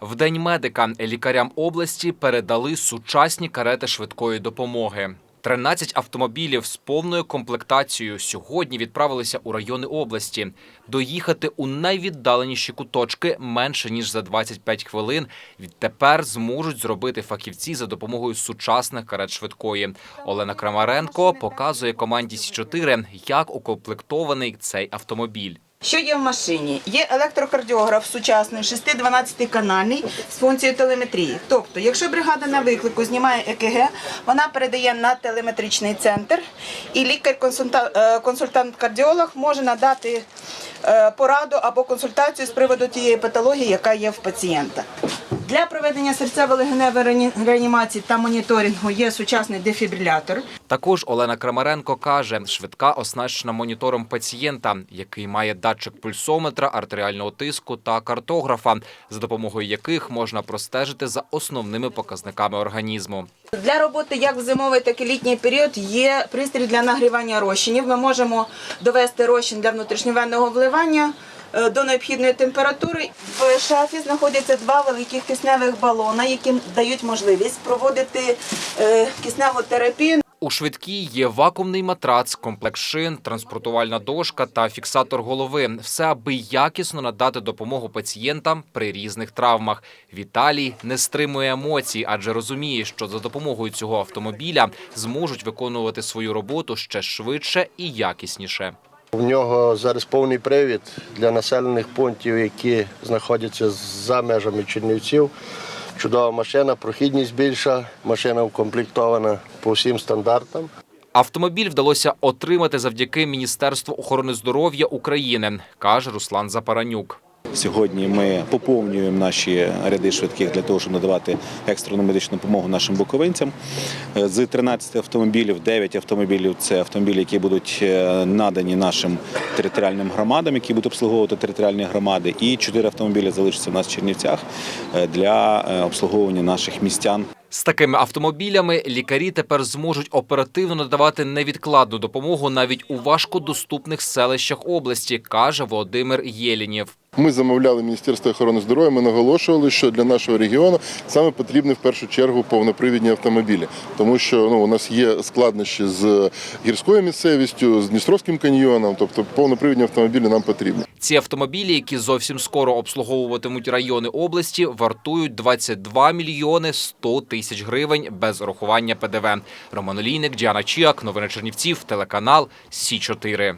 В день медика лікарям області передали сучасні карети швидкої допомоги. 13 автомобілів з повною комплектацією сьогодні відправилися у райони області. Доїхати у найвіддаленіші куточки менше ніж за 25 хвилин. Відтепер зможуть зробити фахівці за допомогою сучасних карет швидкої. Олена Крамаренко показує команді Сі 4 як укомплектований цей автомобіль. Що є в машині? Є електрокардіограф сучасний, 6-12 канальний з функцією телеметрії. Тобто, якщо бригада на виклику знімає ЕКГ, вона передає на телеметричний центр, і лікар-консультант-кардіолог може надати е, пораду або консультацію з приводу тієї патології, яка є в пацієнта. Для проведення серцево-легеневої реанімації та моніторингу є сучасний дефібрилятор. Також Олена Крамаренко каже, швидка оснащена монітором пацієнта, який має датчик пульсометра, артеріального тиску та картографа, за допомогою яких можна простежити за основними показниками організму. Для роботи як в зимовий, так і літній період є пристрій для нагрівання розчинів. Ми можемо довести розчин для внутрішньовенного вливання е, до необхідної температури. В шафі знаходяться два великих кисневих балона, які дають можливість проводити е, кисневу терапію. У швидкій є вакуумний матрац, комплект шин, транспортувальна дошка та фіксатор голови. Все, аби якісно надати допомогу пацієнтам при різних травмах. Віталій не стримує емоцій, адже розуміє, що за допомогою цього автомобіля зможуть виконувати свою роботу ще швидше і якісніше. В нього зараз повний привід для населених пунктів, які знаходяться за межами Чернівців. Чудова машина, прохідність більша, машина укомплектована по всім стандартам. Автомобіль вдалося отримати завдяки Міністерству охорони здоров'я України, каже Руслан Запаранюк. Сьогодні ми поповнюємо наші ряди швидких для того, щоб надавати екстрену медичну допомогу нашим буковинцям. Е, З 13 автомобілів 9 автомобілів це автомобілі, які будуть е, надані нашим територіальним громадам, які будуть обслуговувати територіальні громади, і 4 автомобілі залишаться в нас в Чернівцях е, для обслуговування наших містян. З такими автомобілями лікарі тепер зможуть оперативно надавати невідкладну допомогу навіть у важкодоступних селищах області, каже Володимир Єлінєв. Ми замовляли Міністерство охорони здоров'я. Ми наголошували, що для нашого регіону саме потрібні в першу чергу повнопривідні автомобілі, тому що ну у нас є складнощі з гірською місцевістю, з Дністровським каньйоном. Тобто повнопривідні автомобілі нам потрібні. Ці автомобілі, які зовсім скоро обслуговуватимуть райони області, вартують 22 мільйони 100 тисяч гривень без урахування ПДВ. Роман Олійник, Діана Чіак, новини Чернівців, телеканал Сі 4